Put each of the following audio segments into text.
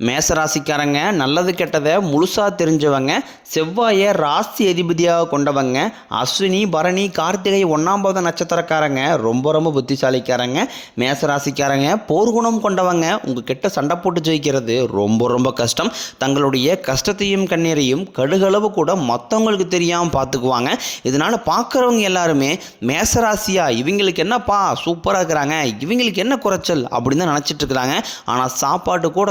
மேசராசிக்காரங்க நல்லது கெட்டதை முழுசாக தெரிஞ்சவங்க செவ்வாயை ராசி அதிபதியாக கொண்டவங்க அஸ்வினி பரணி கார்த்திகை ஒன்றாம் பாத நட்சத்திரக்காரங்க ரொம்ப ரொம்ப புத்திசாலிக்காரங்க மேசராசிக்காரங்க போர்க்குணம் கொண்டவங்க உங்கள் கிட்ட சண்டை போட்டு ஜெயிக்கிறது ரொம்ப ரொம்ப கஷ்டம். தங்களுடைய கஷ்டத்தையும் கண்ணீரையும் கடுகளவு கூட மற்றவங்களுக்கு தெரியாமல் பார்த்துக்குவாங்க இதனால் பார்க்குறவங்க எல்லாருமே மேசராசியா இவங்களுக்கு என்னப்பா சூப்பராக இருக்கிறாங்க இவங்களுக்கு என்ன குறைச்சல் அப்படின்னு தான் நினச்சிட்டு இருக்கிறாங்க. ஆனால் சாப்பாட்டு கூட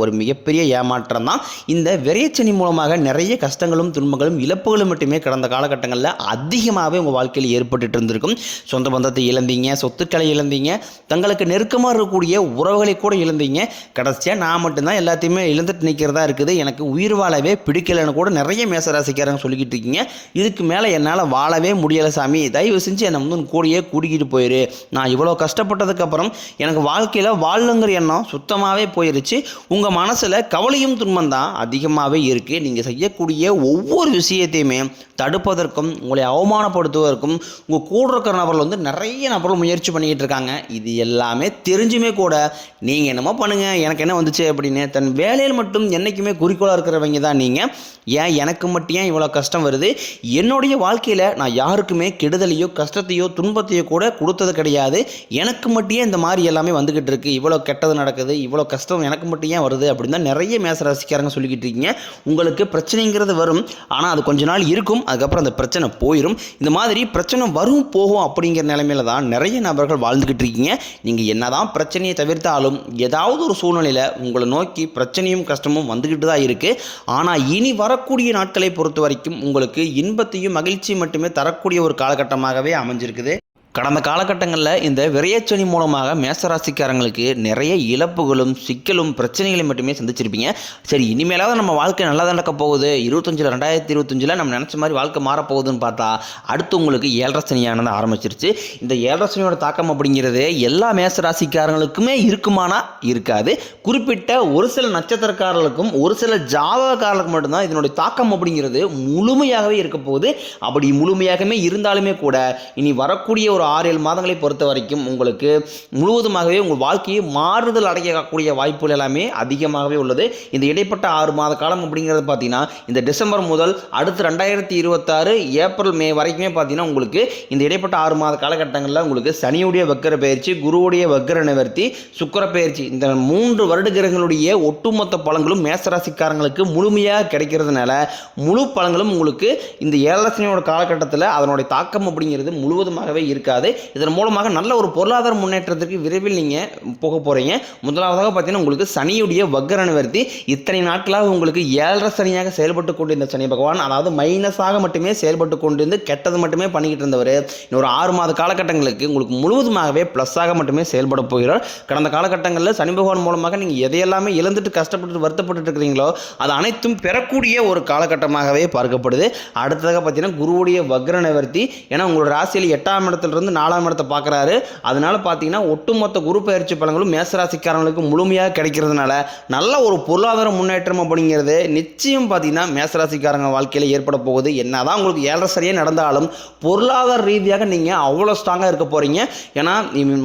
ஒரு மிகப்பெரிய ஏமாற்றம் தான். இந்த விரையச்சனி மூலமாக நிறைய கஷ்டங்களும் துன்பங்களும் இழப்புகளும் மட்டுமே கடந்த காலகட்டங்களில் அதிகமாகவே உங்கள் வாழ்க்கையில் ஏற்பட்டுட்டு இருந்திருக்கும். சொந்த பந்தத்தை இழந்தீங்க சொத்துக்களை இழந்தீங்க தங்களுக்கு நெருக்கமாக இருக்கக்கூடிய உறவுகளை கூட இழந்தீங்க. கடைசியாக நான் மட்டும்தான் எல்லாத்தையுமே இழந்துட்டு நிற்கிறதா இருக்குது. எனக்கு உயிர் வாழவே பிடிக்கலைன்னு கூட நிறைய மேசராசிக்காரங்க சொல்லிக்கிட்டு இருக்கீங்க. இதுக்கு மேலே என்னால் வாழவே முடியலை சாமி. தயவு செஞ்சு என்னை வந்து உன் கூடயே கூட்டிக்கிட்டு போயிரு. நான் இவ்வளோ கஷ்டப்பட்டதுக்கப்புறம் எனக்கு வாழ்க்கையில் வாழணுங்கிற எண்ணம் சுத்தமாகவே போயிருச்சு. உங்கள் உங்கள் மனசில் கவலையும் துன்பம் தான் அதிகமாகவே இருக்குது நீங்கள் செய்யக்கூடிய ஒவ்வொரு விஷயத்தையுமே தடுப்பதற்கும் உங்களை அவமானப்படுத்துவதற்கும் உங்கள் கூட இருக்கிற நபர்கள் வந்து நிறைய நபர்கள் முயற்சி பண்ணிக்கிட்டு இருக்காங்க. இது எல்லாமே தெரிஞ்சுமே கூட நீங்கள் என்னமோ பண்ணுங்கள் எனக்கு என்ன வந்துச்சு அப்படின்னு. தன் வேலையில் மட்டும் என்றைக்குமே குறிக்கோளாக இருக்கிறவங்க தான் நீங்கள் ஏன்? எனக்கு மட்டும் ஏன் இவ்வளோ கஷ்டம் வருது? என்னுடைய வாழ்க்கையில் நான் யாருக்குமே கெடுதலையோ கஷ்டத்தையோ துன்பத்தையோ கூட கொடுத்தது கிடையாது. எனக்கு மட்டும் இந்த மாதிரி எல்லாமே வந்துக்கிட்டு இருக்குது இவ்வளோ கெட்டது நடக்குது இவ்வளோ கஷ்டம் எனக்கு மட்டும் ஏன் வருது? அப்படின்னு தான் நிறைய மேச ரசிக்காரங்க சொல்லிக்கிட்டு இருக்கீங்க. உங்களுக்கு பிரச்சனைங்கிறது வரும். ஆனால் அது கொஞ்ச நாள் இருக்கும். அதுக்கப்புறம் அந்த பிரச்சனை போயிடும் இந்த மாதிரி பிரச்சனை வரும் போகும் அப்படிங்கிற நிலைமையில தான் நிறைய நபர்கள் வாழ்ந்துக்கிட்டு இருக்கீங்க. நீங்கள் என்னதான் பிரச்சனையை தவிர்த்தாலும் ஏதாவது ஒரு சூழ்நிலையில் உங்களை நோக்கி பிரச்சனையும் கஷ்டமும் வந்துக்கிட்டு தான் இருக்குது ஆனால் இனி வரக்கூடிய நாட்களை பொறுத்த வரைக்கும் உங்களுக்கு இன்பத்தையும் மகிழ்ச்சியும் மட்டுமே தரக்கூடிய ஒரு காலகட்டமாகவே அமைஞ்சிருக்குது. கடந்த காலகட்டங்களில் இந்த விரையச்சனி மூலமாக மேசராசிக்காரங்களுக்கு நிறைய இழப்புகளும் சிக்கலும் பிரச்சனைகளையும் மட்டுமே சந்திச்சிருப்பீங்க. சரி இனிமேலாவது நம்ம வாழ்க்கை நல்லா நடக்க போகுது. இருபத்தஞ்சில் ரெண்டாயிரத்தி இருபத்தஞ்சில் நம்ம நினச்ச மாதிரி வாழ்க்கை மாறப்போகுதுன்னு பார்த்தா அடுத்து உங்களுக்கு ஏழரை சனியானது ஆரம்பிச்சிருச்சு. இந்த ஏழரை சனியோட தாக்கம் அப்படிங்கிறது எல்லா மேசராசிக்காரங்களுக்குமே இருக்குமானா? இருக்காது. குறிப்பிட்ட ஒரு சில நட்சத்திரக்காரர்களுக்கும் ஒரு சில ஜாதகக்காரர்களுக்கு மட்டும்தான் இதனுடைய தாக்கம் அப்படிங்கிறது முழுமையாகவே இருக்க போகுது. அப்படி முழுமையாகவே இருந்தாலுமே கூட இனி வரக்கூடிய ஒரு ஆறு ஏழு மாதங்களை பொறுத்த வரைக்கும் உங்களுக்கு முழுவதுமாகவே உங்கள் வாழ்க்கையை மாறுதல் அடையக்கூடிய வாய்ப்புகள் எல்லாமே அதிகமாகவே உள்ளது. இந்த இடைப்பட்ட ஆறு மாத காலம் அப்படிங்கிறது பார்த்தீங்கன்னா இந்த டிசம்பர் முதல் அடுத்து ரெண்டாயிரத்தி இருபத்தாறு ஏப்ரல் மே வரைக்குமே பார்த்தீங்கன்னா உங்களுக்கு இந்த இடைப்பட்ட ஆறு மாத காலகட்டங்களில் உங்களுக்கு சனியுடைய வக்கர பயிற்சி குருவுடைய வக்கர நிவர்த்தி சுக்கர பயிற்சி இந்த மூன்று வருட கிரகங்களுடைய ஒட்டுமொத்த பழங்களும் மேசராசிக்காரங்களுக்கு முழுமையாக கிடைக்கிறதுனால முழு பழங்களும் உங்களுக்கு இந்த ஏழரசனியோட காலகட்டத்தில் அதனுடைய தாக்கம் அப்படிங்கிறது முழுவதுமாகவே இருக்காது. இதன் மூலமாக நல்ல ஒரு பொருளாதார முன்னேற்றத்திற்கு விரைவில் நீங்கள் போக போகிறீங்க முதலாவதாக பார்த்தீங்கன்னா உங்களுக்கு சனியுடைய வக்கர நிவர்த்தி இத்தனை நாட்களாக உங்களுக்கு ஏழரை சனியாக செயல்பட்டு கொண்டிருந்த சனி பகவான் அதாவது மைனஸாக மட்டுமே செயல்பட்டு கொண்டிருந்து கெட்டது மட்டுமே பண்ணிக்கிட்டு இருந்தவர். இன்னொரு ஆறு மாத காலகட்டங்களுக்கு உங்களுக்கு முழுவதுமாகவே ப்ளஸ்ஸாக மட்டுமே செயல்பட போகிறார். கடந்த காலகட்டங்களில் சனி பகவான் மூலமாக நீங்கள் எதையெல்லாமே இழந்துட்டு கஷ்டப்பட்டு வருத்தப்பட்டு இருக்கிறீங்களோ அது அனைத்தும் பெறக்கூடிய ஒரு காலகட்டமாகவே பார்க்கப்படுது. அடுத்ததாக பார்த்தீங்கன்னா குருவுடைய வக்ர நிவர்த்தி ஏன்னா உங்களோட ராசியில் எட்டாம் இடத்துலேருந்து நாலாம் இடத்தை பார்க்குறாரு. அதனால பார்த்தீங்கன்னா ஒட்டுமொத்த குரு பயிற்சி பலன்களும் மேசராசிக்காரங்களுக்கு முழுமையாக கிடைக்கிறதுனால நல்ல ஒரு பொருளாதார முன்னேற்றம் அப்படிங்கிறது நிச்சயம் பார்த்தீங்கன்னா மேசராசிக்காரங்க வாழ்க்கையில் ஏற்பட போகுது. என்னதான் உங்களுக்கு ஏழரை சரியாக நடந்தாலும் பொருளாதார ரீதியாக நீங்கள் அவ்வளோ ஸ்ட்ராங்காக இருக்க போகிறீங்க ஏன்னா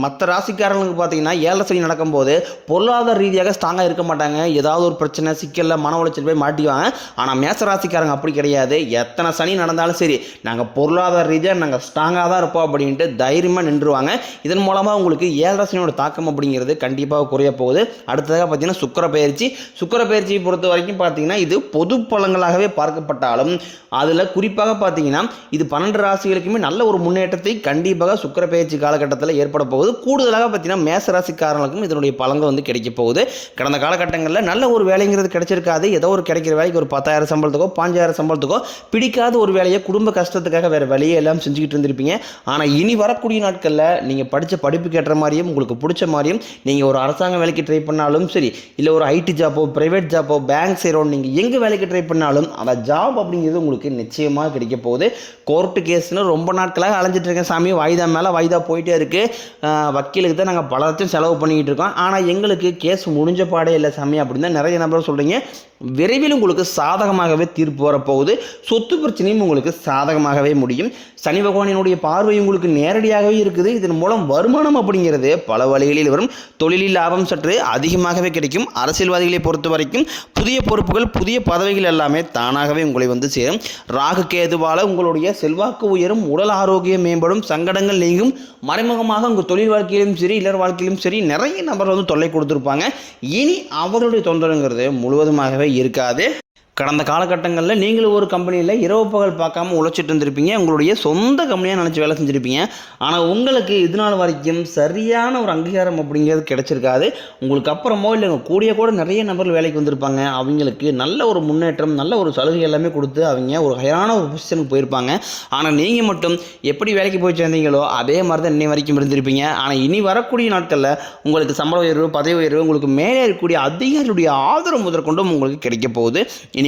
மற்ற ராசிக்காரங்களுக்கு பார்த்தீங்கன்னா ஏழரை சரி நடக்கும்போது பொருளாதார ரீதியாக ஸ்ட்ராங்காக இருக்க மாட்டாங்க. ஏதாவது ஒரு பிரச்சனை சிக்கலில் மன உளைச்சல் போய் மாட்டிக்குவாங்க. ஆனால் மேசராசிக்காரங்க அப்படி கிடையாது. எத்தனை சனி நடந்தாலும் சரி நாங்கள் பொருளாதார ரீதியாக நாங்கள் ஸ்ட்ராங்காக தான் இருப்போம் அப்படின்ட்டு தைரியமாக நின்றுவாங்க இதன் மூலமாக உங்களுக்கு ஏழரை சனியோட தாக்கம் அப்படிங்கிறது கண்டிப்பாக குறைய போகுது. அடுத்ததாக பார்த்தீங்கன்னா சுக்கர பயிற்சி. சுக்கர பயிற்சியை பொறுத்த வரைக்கும் பார்த்தீங்கன்னா இது பொது பலங்களாகவே பார்க்கப்பட்டாலும் அதில் குறிப்பாக பார்த்தீங்கன்னா இது பன்னெண்டு ராசிகளுக்குமே நல்ல ஒரு முன்னேற்றத்தை கண்டிப்பாக சுக்கர பயிற்சி காலகட்டத்தில் ஏற்பட போகுது. கூடுதலாக பார்த்தீங்கன்னா மேச ராசிக்காரர்களுக்கும் இதனுடைய பலங்கள் வந்து கிடைக்க போகுது. கடந்த காலகட்டங்களில் நல்ல ஒரு வேலைங்கிறது கிடைச்சிருக்காது. ஏதோ ஒரு கிடைக்கிற வேலைக்கு ஒரு பத்தாயிரம் சம்பளத்துக்கோ பாஞ்சாயிரம் சம்பளத்துக்கோ பிடிக்காத ஒரு வேலையை குடும்ப கஷ்டத்துக்காக வேறு வேலையை எல்லாம் செஞ்சுக்கிட்டு இருந்திருப்பீங்க. ஆனால் இனி இனி வரக்கூடிய நாட்களில் நீங்கள் படித்த படிப்புக்கு ஏற்ற மாதிரியும் உங்களுக்கு பிடிச்ச மாதிரியும் நீங்கள் ஒரு அரசாங்க வேலைக்கு ட்ரை பண்ணாலும் சரி இல்லை ஒரு ஐடி ஜாப்போ ப்ரைவேட் ஜாப்போ பேங்க் செய்கிறோம் நீங்கள் எங்கே வேலைக்கு ட்ரை பண்ணாலும் அந்த ஜாப் அப்படிங்கிறது உங்களுக்கு நிச்சயமாக கிடைக்க போகுது. கோர்ட்டு கேஸ்னு ரொம்ப நாட்களாக அலைஞ்சிட்டு இருக்கேன் சாமி. வாய்தா மேலே வாய்தா போயிட்டே இருக்குது வக்கீலுக்கு தான் நாங்கள் பல லட்சம் செலவு பண்ணிக்கிட்டு இருக்கோம். ஆனால் எங்களுக்கு கேஸ் முடிஞ்ச பாடே இல்லை சாமி அப்படின்னு தான் நிறைய நபர் சொல்கிறீங்க விரைவில் உங்களுக்கு சாதகமாகவே தீர்ப்பு வரப்போகுது. சொத்து பிரச்சனையும் உங்களுக்கு சாதகமாகவே முடியும். சனி பகவானினுடைய பார்வை உங்களுக்கு நேரடியாகவே இருக்குது. இதன் மூலம் வருமானம் அப்படிங்கிறது பல வழிகளில் வரும். தொழிலில் லாபம் சற்று அதிகமாகவே கிடைக்கும். அரசியல்வாதிகளை பொறுத்த வரைக்கும் புதிய பொறுப்புகள் புதிய பதவிகள் எல்லாமே தானாகவே உங்களை வந்து சேரும். ராகு கேதுவால உங்களுடைய செல்வாக்கு உயரும். உடல் ஆரோக்கியம் மேம்படும். சங்கடங்கள் நீங்கும். மறைமுகமாக உங்கள் தொழில் வாழ்க்கையிலும் சரி இல்லற வாழ்க்கையிலும் சரி நிறைய நபர் வந்து தொல்லை கொடுத்துருப்பாங்க. இனி அவர்களுடைய தொந்தரவுங்கிறது முழுவதுமாகவே இருக்காது. கடந்த காலகட்டங்களில் நீங்களும் ஒரு கம்பெனியில் இரவு பகல் பார்க்காம உழைச்சிட்டு இருந்திருப்பீங்க. உங்களுடைய சொந்த கம்பெனியாக நினச்சி வேலை செஞ்சுருப்பீங்க. ஆனால் உங்களுக்கு இது நாள் வரைக்கும் சரியான ஒரு அங்கீகாரம் அப்படிங்கிறது கிடைச்சிருக்காது. உங்களுக்கு அப்புறமோ இல்லை கூடிய கூட நிறைய நபர்கள் வேலைக்கு வந்திருப்பாங்க. அவங்களுக்கு நல்ல ஒரு முன்னேற்றம் நல்ல ஒரு சலுகை எல்லாமே கொடுத்து அவங்க ஒரு ஹையரான ஒரு பொசிஷனுக்கு போயிருப்பாங்க. ஆனால் நீங்கள் மட்டும் எப்படி வேலைக்கு போய் சேர்ந்தீங்களோ அதே மாதிரி தான் இன்னை வரைக்கும் இருந்திருப்பீங்க. ஆனால் இனி வரக்கூடிய நாட்களில் உங்களுக்கு சம்பள உயர்வு பதவி உயர்வு உங்களுக்கு மேலே இருக்கக்கூடிய அதிகாரியுடைய ஆதரவு முதற்கொண்டும் உங்களுக்கு கிடைக்க போகுது. இனி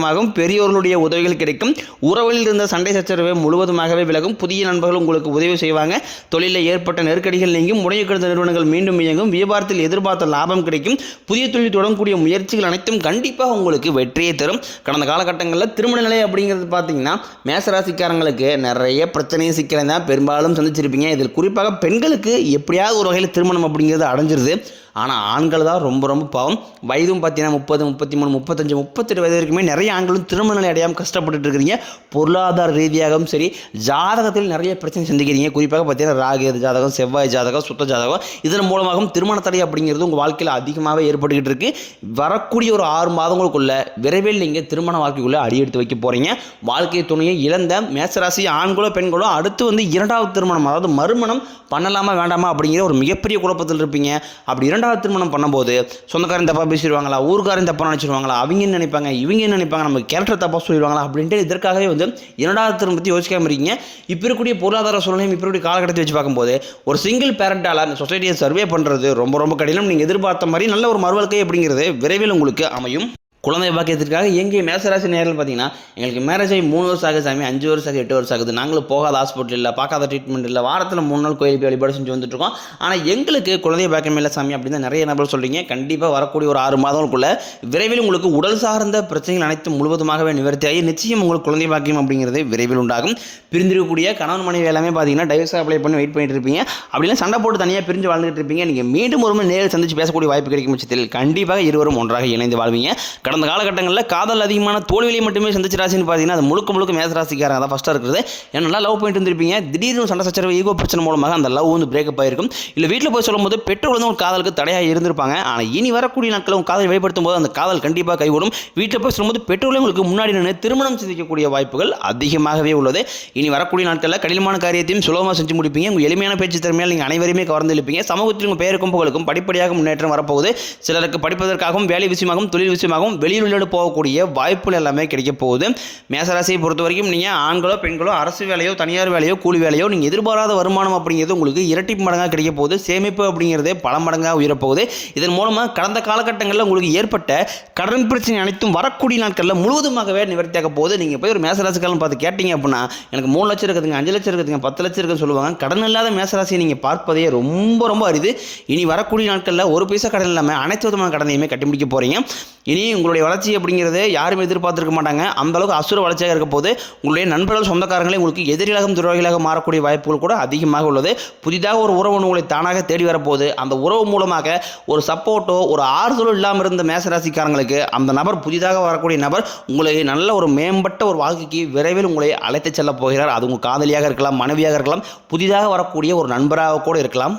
அதிகமாகும் பெரியோர்களுடைய உதவிகள் கிடைக்கும். உறவுகளில் இருந்த சண்டை சச்சரவு முழுவதுமாகவே விலகும். புதிய நண்பர்கள் உங்களுக்கு உதவி செய்வாங்க. தொழிலில் ஏற்பட்ட நெருக்கடிகள் நீங்கும். முடங்கி கிடந்த நிறுவனங்கள் மீண்டும் இயங்கும். வியாபாரத்தில் எதிர்பார்த்த லாபம் கிடைக்கும். புதிய தொழில் தொடங்கக்கூடிய முயற்சிகள் அனைத்தும் கண்டிப்பாக உங்களுக்கு வெற்றியை தரும். கடந்த காலகட்டங்களில் திருமண நிலை அப்படிங்கிறது பார்த்தீங்கன்னா மேசராசிக்காரங்களுக்கு நிறைய பிரச்சனையும் சிக்கலை தான் பெரும்பாலும் சந்திச்சிருப்பீங்க. இதில் குறிப்பாக பெண்களுக்கு எப்படியாவது ஒரு வகையில் திருமணம் அப்படிங்கிறது அடைஞ்சிருது. ஆனால் ஆண்கள் தான் ரொம்ப ரொம்ப பாவம். வயதும் பார்த்தீங்கன்னா முப்பது முப்பத்தி மூணு முப்பத்தஞ்சு முப்பத்தெட்டு வயது வரைக்குமே நிறைய ஆண்களும் திருமண நிலை அடையாமல் கஷ்டப்பட்டுட்டு இருக்கிறீங்க. பொருளாதார ரீதியாகவும் சரி ஜாதகத்தில் நிறைய பிரச்சனை சந்திக்கிறீங்க. குறிப்பாக பார்த்தீங்கன்னா ராகு ஜாதகம் செவ்வாய் ஜாதகம் சுத்த ஜாதகம் இதன் மூலமாகவும் திருமண தடை அப்படிங்கிறது உங்கள் வாழ்க்கையில் அதிகமாகவே ஏற்பட்டுக்கிட்டு இருக்குது வரக்கூடிய ஒரு ஆறு மாதங்களுக்குள்ள விரைவில் நீங்கள் திருமண வாழ்க்கைக்குள்ளே அடியெடுத்து வைக்க போகிறீங்க வாழ்க்கை துணையை இழந்த மேசராசி ஆண்களோ பெண்களோ அடுத்து வந்து இரண்டாவது திருமணம் அதாவது மறுமணம் பண்ணலாமா வேண்டாமா அப்படிங்கிற ஒரு மிகப்பெரிய குழப்பத்தில் இருப்பீங்க. அப்படி இரண்டாவது திருமணம் பண்ணும்போது சொந்தக்காரன் தப்பாக பேசிடுவாங்களா ஊருக்காரன் தப்பாக நினச்சிருவாங்களா அவங்க என்ன நினைப்பாங்க இவங்க என்ன நினைப்பாங்க நம்ம கேரக்டர் தப்பாக சொல்லிடுவாங்களா அப்படின்ட்டு இதற்காகவே வந்து இரண்டாவது திருமணத்தை யோசிக்காமல் இருக்கீங்க இப்போ இருக்கக்கூடிய பொருளாதார சூழ்நிலையும் இப்போ இருக்கக்கூடிய காலகட்டத்தை வச்சு பார்க்கும்போது ஒரு சிங்கிள் பேரண்டால் அந்த சொசைட்டியை சர்வே பண்ணுறது ரொம்ப ரொம்ப கடினம். நீங்கள் எதிர்பார்த்த மாதிரி நல்ல ஒரு மறுவாழ்க்கை அப்படிங்கிறது விரைவில் உங்களுக்கு அமையும். குழந்தை பாக்கியத்திற்காக எங்கே மேசராசி நேரில் பார்த்தீங்கன்னா எங்களுக்கு மேரேஜ் ஆகி மூணு வருஷம் ஆகுது சாமி அஞ்சு வருஷம் ஆகுது எட்டு வருஷம் ஆகுது. நாங்களும் போகாத ஹாஸ்பிட்டல் இல்லை பார்க்காத ட்ரீட்மெண்ட் இல்லை. வாரத்தில் மூணு நாள் கோயில் போய் வழிபாடு செஞ்சு வந்துட்டுருக்கோம். ஆனால் எங்களுக்கு குழந்தை பாக்கியம் இல்லை சாமி அப்படின்னு தான் நிறைய நபர் சொல்கிறீங்க கண்டிப்பாக வரக்கூடிய ஒரு ஆறு மாதங்களுக்குள்ள விரைவில் உங்களுக்கு உடல் சார்ந்த பிரச்சனைகள் அனைத்தும் முழுவதுமாகவே நிவர்த்தியாகி நிச்சயம் உங்களுக்கு குழந்தை பாக்கியம் அப்படிங்கிறது விரைவில் உண்டாகும். பிரிந்திருக்கக்கூடிய கணவன் மனைவி எல்லாமே பார்த்தீங்கன்னா டைவர்ஸ் அப்ளை பண்ணி வெயிட் பண்ணிட்டு இருப்பீங்க. அப்படிலாம் சண்டை போட்டு தனியாக பிரிஞ்சு வாழ்ந்துட்டு இருப்பீங்க. நீங்கள் மீண்டும் ஒரு முறை நேரில் சந்திச்சு பேசக்கூடிய வாய்ப்பு கிடைக்கும் பட்சத்தில் கண்டிப்பாக இருவரும் ஒன்றாக இணைந்து வாழ்வீங்க. கடந்த காலகட்டங்களில் காதல் அதிகமான தோல்வியை மட்டுமே சந்திச்ச ராசின்னு பார்த்தீங்கன்னா அது முழுக்க முழுக்க மேச ராசிக்காரங்க தான் ஃபஸ்ட்டாக இருக்குது ஏன்னா நல்லா லவ் பண்ணிட்டு இருந்திருப்பீங்க திடீர்னு சண்டை சச்சரவு ஈகோ பிரச்சனை மூலமாக அந்த லவ் வந்து பிரேக்கப் ஆயிருக்கும். இல்லை வீட்டில் போய் சொல்லும்போது பெற்றோர் வந்து உங்கள் காதலுக்கு தடையாக இருந்திருப்பாங்க. ஆனால் இனி வரக்கூடிய நாட்கள் உங்கள் காதலை வெளிப்படுத்தும் போது அந்த காதல் கண்டிப்பாக கைவிடும் வீட்டில் போய் சொல்லும்போது பெற்றோர்களே உங்களுக்கு முன்னாடி நின்று திருமணம் சிந்திக்கக்கூடிய வாய்ப்புகள் அதிகமாகவே உள்ளது. இனி வரக்கூடிய நாட்களில் கடினமான காரியத்தையும் சுலபமாக செஞ்சு முடிப்பீங்க. உங்கள் எளிமையான பேச்சு திறமையால் நீங்கள் அனைவருமே கவர்ந்து இருப்பீங்க சமூகத்தில் உங்கள் பெயருக்கும் புகழுக்கும் படிப்படியாக முன்னேற்றம் வரப்போகுது. சிலருக்கு படிப்பதற்காகவும் வேலை விஷயமாகவும் தொழில் விஷயமாகவும் வெளியூரில் போகக்கூடிய வாய்ப்புகள் எல்லாமே கிடைக்க போகுது. மேசராசியை பொறுத்த வரைக்கும் நீங்கள் ஆண்களோ பெண்களோ அரசு வேலையோ தனியார் வேலையோ கூலி வேலையோ நீங்கள் எதிர்பாராத வருமானம் அப்படிங்கிறது உங்களுக்கு இரட்டி மடங்காக கிடைக்க போகுது. சேமிப்பு அப்படிங்கிறதே பல மடங்காக உயரப்போகுது இதன் மூலமாக கடந்த காலகட்டங்களில் உங்களுக்கு ஏற்பட்ட கடன் பிரச்சனை அனைத்தும் வரக்கூடிய நாட்களில் முழுவதுமாகவே நிவர்த்தியாக போகுது. நீங்கள் போய் ஒரு மேசராசிக்காரன் பார்த்து கேட்டீங்க அப்படின்னா எனக்கு மூணு லட்சம் இருக்குதுங்க அஞ்சு லட்சம் இருக்குதுங்க பத்து லட்சம் இருக்குதுன்னு சொல்லுவாங்க. கடன் இல்லாத மேசராசியை நீங்கள் பார்ப்பதே ரொம்ப ரொம்ப அரிது. இனி வரக்கூடிய நாட்களில் ஒரு பைசா கடன் இல்லாமல் அனைத்து விதமான கடனையுமே கட்டி முடிக்க போகிறீங்க இனி உங்களுக்கு உங்களுடைய வளர்ச்சி அப்படிங்கிறது யாருமே எதிர்பார்த்துருக்க மாட்டாங்க. அந்த அளவுக்கு அசுர வளர்ச்சியாக இருக்க போது உங்களுடைய நண்பர்கள் சொந்தக்காரங்களே உங்களுக்கு எதிரிகளாகவும் துரோகிகளாக மாறக்கூடிய வாய்ப்புகள் கூட அதிகமாக உள்ளது. புதிதாக ஒரு உறவு உங்களை தானாக தேடி வரப்போகுது. அந்த உறவு மூலமாக ஒரு சப்போர்ட்டோ ஒரு ஆறுதலோ இல்லாமல் இருந்த மேசராசிக்காரங்களுக்கு அந்த நபர் புதிதாக வரக்கூடிய நபர் உங்களை நல்ல ஒரு மேம்பட்ட ஒரு வாழ்க்கைக்கு விரைவில் உங்களை அழைத்து செல்ல போகிறார். அது உங்கள் காதலியாக இருக்கலாம் மனைவியாக இருக்கலாம் புதிதாக வரக்கூடிய ஒரு நண்பராக கூட இருக்கலாம்.